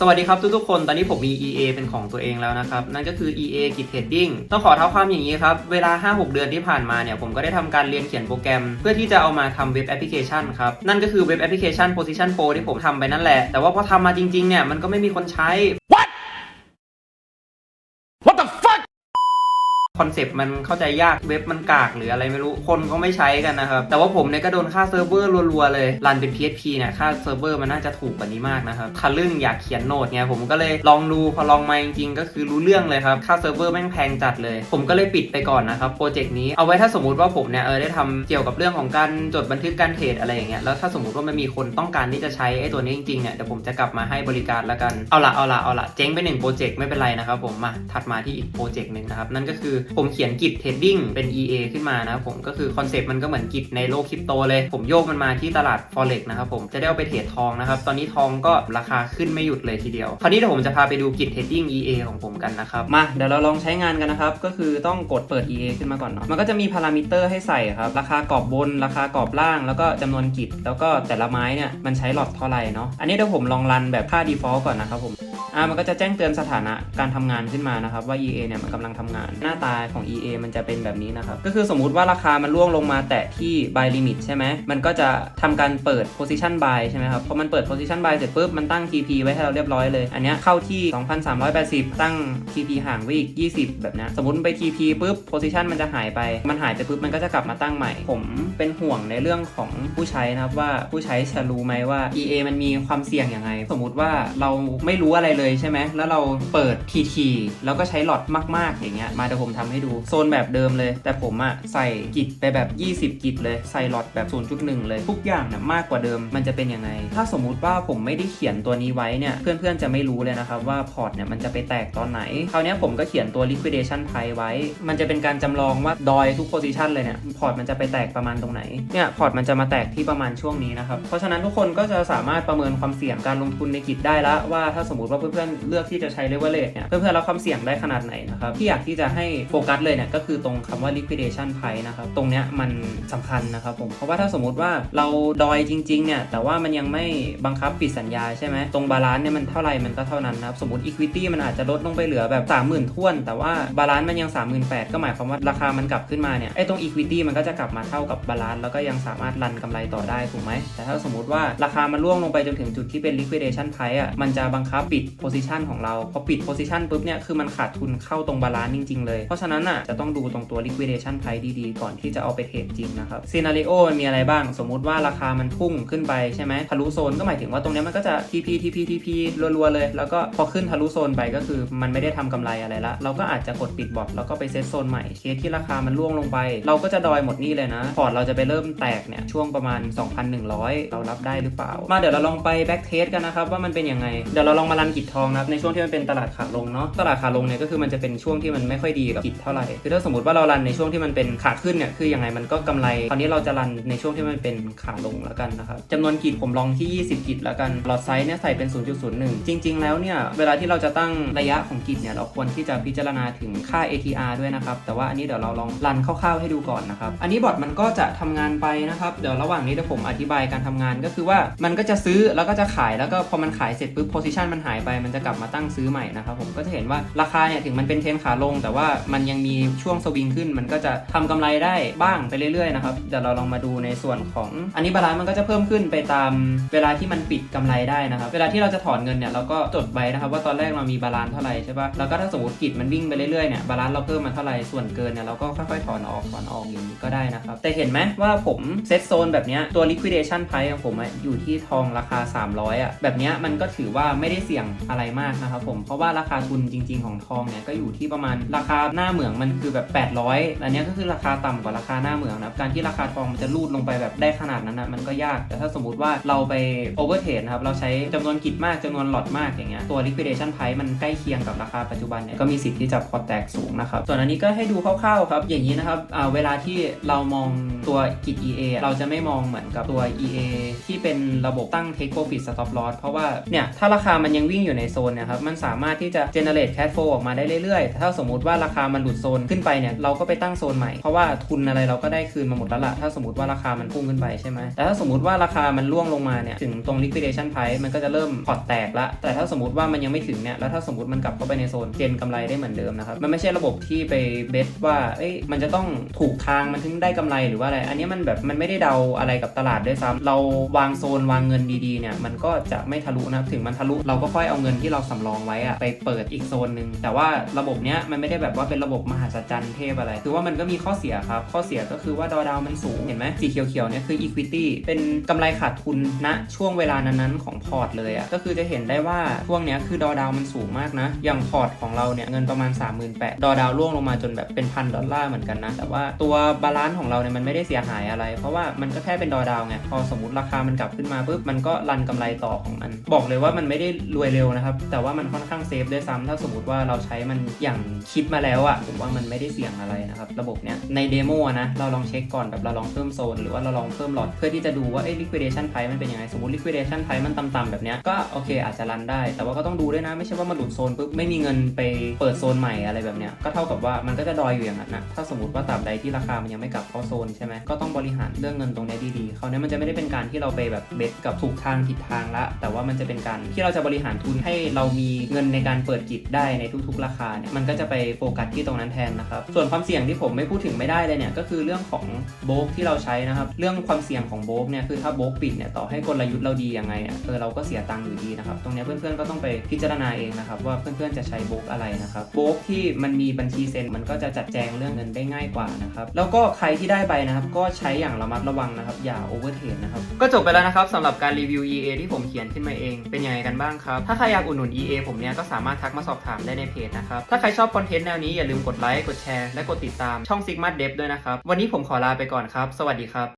สวัสดีครับทุกๆคน ตอนนี้ผมมี EA เป็นของตัวเองแล้วนะครับ นั่นก็คือ EA Git Heading ต้องขอเท้าความอย่างนี้ครับ เวลา 5-6 เดือนที่ผ่านมาเนี่ย ผมก็ได้ทำการเรียนเขียนโปรแกรม เพื่อที่จะเอามาทำเว็บแอปพลิเคชันครับ นั่นก็คือเว็บแอปพลิเคชัน Position Pro ที่ผมทำไปนั่นแหละ แต่ว่าพอทำมาจริงๆเนี่ยมันก็ไม่มีคนใช้ คอนเซปต์มันเข้าใจยากเว็บมันกากหรืออะไรไม่รู้คนเขาไม่ใช้กันนะครับ แต่ว่าผมเนี่ยก็โดนค่าเซิร์ฟเวอร์รัวๆเลยรันเป็น PHP เนี่ยค่าเซิร์ฟเวอร์มันน่าจะถูกกว่านี้มากนะครับทะลึ่งอยากเขียนโน้ตไงผมก็เลยลองดูพอลองมาจริงๆก็คือรู้เรื่องเลยครับค่าเซิร์ฟเวอร์แม่งแพงจัดเลย ผมก็เลยปิดไปก่อนนะครับโปรเจกต์นี้เอาไว้ถ้าสมมติว่าผมเนี่ยเออได้ทำเกี่ยวกับเรื่องของการจดบันทึกการเทรดอะไรอย่างเงี้ยแล้วถ้าสมมติว่ามันมีคนต้องการที่จะใช้ไอ้ตัวนี้จริงๆเนี่ยเดี๋ยวผมจะกลับมาให้บริการแล้วกันเอาละเอาละเอาละเจ๊งไปหนึ่งโปรเจกต์ไม่เป็นไรนะครับผมมาถัดมาที่อีกโปรเจกต์หนึ่งนะครับนั่นก็คือผมเขียนกิจเทรดดิ้งเป็น EA ขึ้นมานะผมก็คือคอนเซปต์มันก็เหมือนกิจในโลกคริปโตเลย ผมโยกมันมาที่ตลาด forex นะครับผมจะได้เอาไปเทรดทองนะครับ ตอนนี้ทองก็ราคาขึ้นไม่หยุดเลยทีเดียว คราวนี้เดี๋ยวผมจะพาไปดูกิจเทรดดิ้ง EA ของผมกันนะครับ มาเดี๋ยวเราลองใช้งานกันนะครับ ก็คือต้องกดเปิด EA ขึ้นมาก่อนเนาะมันก็จะมีพารามิเตอร์ให้ใส่ครับราคากรอบบนราคากรอบล่าง แล้วก็จำนวนกิจแล้วก็แต่ละไม้เนี่ยมันใช้หลอดเท่าไหร่เนาะอันนี้เดี๋ยวผมลองรันแบบค่า default ก่อนนะครับผม อ่ามันก็จะแจ้งเตือนสถานะการทำงานขึ้นมานะครับว่า EA เนี่ยมันกำลังทำงาน หน้าตาของ EA มันจะเป็นแบบนี้นะครับก็คือสมมุติว่าราคามันล่วงลงมาแตะที่ buy limit ใช่ไหมมันก็จะทำการเปิด position buy ใช่ไหมครับพอมันเปิด position buy เสร็จปุ๊บมันตั้ง TP ไว้ให้เราเรียบร้อยเลย อันนี้เข้าที่ 2,380 ตั้ง TP ห่างไว้อีก 20 แบบนี้สมมติไป TP ปุ๊บ position มันจะหายไปมันหายไปปุ๊บมันก็จะกลับมาตั้งใหม่ ผมเป็นห่วงในเรื่องของผู้ใช้นะครับว่าผู้ใช้จะรู้ไหมว่า EA มันมีความเสี่ยงยังไง สมมุติว่าเราไม่รู้อะไรเลยใช่ไหม แล้วเราเปิด TT แล้วก็ใช้หลอดมากๆอย่างเงี้ย มาเดี๋ยวผมทำให้ดู โซนแบบเดิมเลย แต่ผมอะใส่กิจไปแบบ 20 กิจเลย ใส่หลอดแบบ 0.1 เลย ทุกอย่างเนี่ยมากกว่าเดิม มันจะเป็นยังไง ถ้าสมมุติว่าผมไม่ได้เขียนตัวนี้ไว้เนี่ย เพื่อนๆจะไม่รู้เลยนะครับว่าพอร์ตเนี่ยมันจะไปแตกตอนไหน คราวนี้ผมก็เขียนตัว liquidation price ไว้ มันจะเป็นการจำลองว่าดอยทุก position เลยเนี่ย พอร์ตมันจะไปแตกประมาณตรงไหน เนี่ยพอร์ตมันจะมาแตกที่ประมาณช่วงนี้นะครับ เพราะฉะนั้นทุกคนก็จะสามารถประเมินความเสี่ยงการลงทุนในกิจได้ละว่าถ้าสมมติว่าเพื่อนๆเลือกที่จะใช้ leverage เนี่ยเพื่อนๆรับความเสี่ยงได้ขนาดไหนนะครับที่อยากที่จะให้โฟกัสเลยเนี่ยก็คือตรงคำว่า liquidation price นะครับตรงเนี้ยมันสำคัญนะครับผมเพราะว่าถ้าสมมติว่าเราดอยจริงๆเนี่ยแต่ว่ามันยังไม่บังคับปิดสัญญาใช่ไหมตรงบาลานซ์เนี่ยมันเท่าไหร่มันก็เท่านั้นนะครับสมมติ equity มันอาจจะลดลงไปเหลือแบบ 30,000ท้วน แต่ว่าบาลานซ์มันยัง 38,000ก็หมายความว่าราคามันกลับขึ้นมาเนี่ยไอ้ตรง equity มันก็จะกลับมาเท่ากับบาลานซ์แล้วก็ยังสามารถรันกำไรต่อได้ถูกไหมแต่ถ้าสมมติว่าราคามันร่วงลงไปจนถึงจุดที่เป็น liquidation price อะมันจะบังคับปิด position ของเรา พอปิด position ปุ๊บเนี่ยคือมันขาดทุนเข้าตรงบาลานซ์จริง ๆ เลย เพราะฉะนั้นอะจะต้องดูตรงตัว liquidation price ดีๆ ก่อนที่จะเอาไปเทรดจริงนะครับ scenario มันมีอะไรบ้าง สมมุติว่าราคามันพุ่งขึ้นไปใช่ไหมทะลุโซนก็หมายถึงว่าตรงเนี้ยมันก็จะ TP TP TP รัวๆเลย แล้วก็พอขึ้นทะลุโซนไปก็คือมันไม่ได้ทำกำไรอะไรละ เราก็อาจจะกดปิดบอทแล้วก็ไปเซตโซนใหม่เคสที่ราคามันร่วงลงไป เราก็จะดอยหมดนี่เลยนะพอร์ตเราจะไปเริ่มแตกเนี่ยช่วงประมาณ 2,100 เรารับได้หรือเปล่า มาเดี๋ยวเราลองไปแบ็กเทสกันนะครับว่ามันเป็นยังไงเดี๋ยวเราลองมารันกิจทองนะครับในช่วงที่มันเป็นตลาดขาลงเนาะตลาดขาลงเนี่ยก็คือมันจะเป็นช่วงที่มันไม่ค่อยดีกับกิจเท่าไหร่คือถ้าสมมติว่าเรารันในช่วงที่มันเป็นขาขึ้นเนี่ยคือยังไงมันก็กำไรคราวนี้เราจะรันในช่วงที่มันเป็นขาลงแล้วกันนะครับจำนวนกิจผมลองที่ 20 กิจแล้วกันหลอดไซส์เนี่ยใส่เป็น 0.01 จริง ๆ แล้วเนี่ยเวลาที่เราจะตั้งระยะของกิจเนี่ยเราควรที่จะพิจารณาถึงค่า ATR ด้วยนะครับแต่ว่าอันนี้เดี๋ยวเราลองรันคร่าวๆให้ดูก่อนนะครับอันนี้บอทมันก็จะทำงานไปนะครับเดี๋ยวระหว่างนี้เดี๋ยวผมอธิบายการทำงานก็คือว่ามันก็จะซื้อแล้วก็จะขายแล้วก็พอมันขายเสร็จปุ๊บ position มันหายไปมันจะกลับมาตั้งซื้อใหม่นะครับผมก็จะเห็นว่าราคาเนี่ยถึงมันเป็นเทรนขาลง แต่ว่ามันยังมีช่วงสวิงขึ้น มันก็จะทำกำไรได้บ้างไปเรื่อยๆนะครับเดี๋ยวเราลองมาดูในส่วนของอันนี้บาลานซ์มันก็จะเพิ่มขึ้นไปตามเวลาที่มันปิดกำไรได้นะครับเวลาที่เราจะถอนเงินเนี่ยเราก็จดไว้นะครับว่าตอนแรกเรามีบาลานซ์เท่าไหร่ใช่ปะแล้วก็ถ้าสมมติกิจมันวิ่งไปเรื่อยๆเนี่ยบาลานซ์เราเพิ่มมาเท่าไหร่ส่วนเกินเนี่ยเราก็ค่อยๆถอนออกถอนออกอย่างนี้ก็ได้นะครับแต่เห็นไหมว่าผมเซตโซนแบบเนี้ยตัว liquidation price ของผมอยู่ที่ทองราคา 300อะแบบนี้มันก็ถือว่าไม่ได้เสี่ยงอะไรมากนะครับผมเพราะว่าราคาทุนจริง ๆของทองเนี่ยก็อยู่ที่ประมาณราคาหน้าเหมืองมันคือแบบ800อันนี้ก็คือราคาต่ำกว่าราคาหน้าเหมืองนะครับการที่ราคาทองมันจะลูดลงไปแบบได้ขนาดนั้นนะมันก็ยาก แต่ถ้าสมมติว่าเราไป overtrade นะครับเราใช้จำนวนกิจมากจำนวนหลอดมากอย่างเงี้ยตัว liquidation price มันใกล้เคียงกับราคาปัจจุบันเนี่ยก็มีสิทธิ์ที่จะพอแตกสูงนะครับส่วนอันนี้ก็ให้ดูคร่าวๆครับอย่างนี้นะครับเวลาที่เรามองตัวกิจ EA เราจะไม่มองเหมือนกับตัว EA ที่เป็นระบบตั้ง take profit stop loss เพราะว่าเนี่ยถ้าราคามันยังวิ่งอยู่ในโซนเนี่ยครับมันสามารถที่จะ generate cash flow ออกมาได้เรื่อยๆแต่ถ้าสมมติว่าราคามันหลุดโซนขึ้นไปเนี่ยเราก็ไปตั้งโซนใหม่ เพราะว่าทุนอะไรเราก็ได้คืนมาหมดแล้วละถ้าสมมติว่าราคามันพุ่งขึ้นไปใช่ไหมแต่ถ้าสมมติว่าราคามันร่วงลงมาเนี่ยถึงตรง liquidation price มันก็จะเริ่มพอร์ตแตกละแต่ถ้าสมมติว่ามันยังไม่ถึงเนี่ยแล้วถ้าสมมติมันกลับเข้าไปในโซนเจนกำไรได้เหมือนเดิมนะครับมันไม่ใช่ระบบที่ไปเบสว่าเอ้ยมันจะต้องถูกทางมันถึงได้กำไรหรือว่าอะไร อันนี้มันแบบมันไม่ได้เดาอะไรกับตลาดด้วยซ้ำเราวางโซนวางเงินดีๆเนี่ยมันก็จะไม่ทะลุนะถึงมันทะลุเราก็ค่อยเอาเงินที่เราสำรองไว้อะไปเปิดอีกโซนหนึ่งแต่ว่าระบบเนี้ยมันไม่ได้แบบว่าเป็นระบบมหัศจรรย์เทพอะไร คือว่ามันก็มีข้อเสียครับ ข้อเสียก็คือว่าดอดาวมันสูงเห็นไหมสีเขียวๆเนี่ยคือ equity เป็นกำไรขาดทุนณช่วงเวลานั้นๆของพอร์ตเลยอะก็คือจะเห็นได้ว่าช่วงเนี้ยคือดอดาวมันสูงมากนะ อย่างพอร์ตของเราเนี่ยเงินประมาณ 38,000ดอดาวล่วงลงมาจนแบบเป็นพันดอลลาร์เหมือนกันนะ แต่ว่าตัวบาลานซ์ของเราเนี่ยมันไม่ได้เสียหายอะไร เพราะว่ามันก็แค่เป็นดอดาวไงพอสมมติราคามันกลับขึ้นมาปุ๊บมันก็รันกำไรต่อของมัน บอกเลยว่ามันไม่ได้รวยเร็วนะครับ แต่ว่ามันค่อนข้างเซฟด้วยซ้ำถ้าสมมติว่าเราใช้มันอย่างคิดมาแล้วอะผมว่ามันไม่ได้เสี่ยงอะไรนะครับ ระบบเนี้ยในเดโมนะเราลองเช็คก่อนแบบเราลองเพิ่มโซน หรือว่าเราลองเพิ่มหลอดเพื่อที่จะดูว่าเอ้ liquidation price มันเป็นยังไงสมมติ liquidation price มันต่ำๆแบบเนี้ยก็โอเคอาจจะรันได้ แต่ว่าก็ต้องดูด้วยนะไม่ใช่ว่ามาหลุดโซนปุ๊บไม่มีเงินไปเปิดโซนใหม่อะไรแบบเนี้ยก็เท่ากับว่ามันก็จะดอยอยู่อย่างนั้นนะถ้าสมมติว่าตราบใดที่ราคามันยังไม่กลับเข้าโซนใช่ไหมก็ต้องบริหารเรื่องเงินตรงนี้ดีๆคราวนี้มันจะไม่ได้เป็นการที่เราไปแบบเบสกับถูกทางผิดทางละ แต่ว่ามันจะเป็นการที่เราจะบริหารทุนให้เรามีเงินในการเปิดกิจได้ในทุกๆ ราคาเนี่ยมันก็จะไปโฟกัสที่ตรงนั้นแทนนะครับ ส่วนความเสี่ยงที่ผมไม่พูดถึงไม่ได้เลยเนี่ยก็คือเรื่องของโบกที่เราใช้นะครับเรื่องความเสี่ยงของโบกเนี่ยคือถ้าโบกปิดเนี่ยต่อให้กลยุทธ์เราดียังไงอะเออเราก็เสียตังค์อยู่ดีนะครับตรงนี้เพื่อนๆก็ต้องไปพิจารณาเองนะครับว่าเพื่อนๆจะใช้โบกอะไรนะครับโบกที่มันมีบัญชีเซ็นมันก็จะจัดแจงเรื่องเงินได้ง่ายกว่านะครับแล้วก็ใครที่ได้ไปนะครับก็ใช้อย่างระมัดระวังนะครับอย่าโอเวอร์เทรดนะครับก็จบไปแล้วนะครับสำหรับการรีวิว EA ที่ผมเขียนขึ้นมาเองเป็นยังไงกันบ้างครับถ้าใครอยากอุดหนุน EA ผมเนี่ยก็สามารถทักมาสอบถามได้ในเพจนะครับ ถ้าใครชอบคอนเทนต์แนวนี้อย่าลืมกดไลค์ กดแชร์ และกดติดตามช่อง Sigma Dev ด้วยนะครับ วันนี้ผมขอลาไปก่อนครับ สวัสดีครับ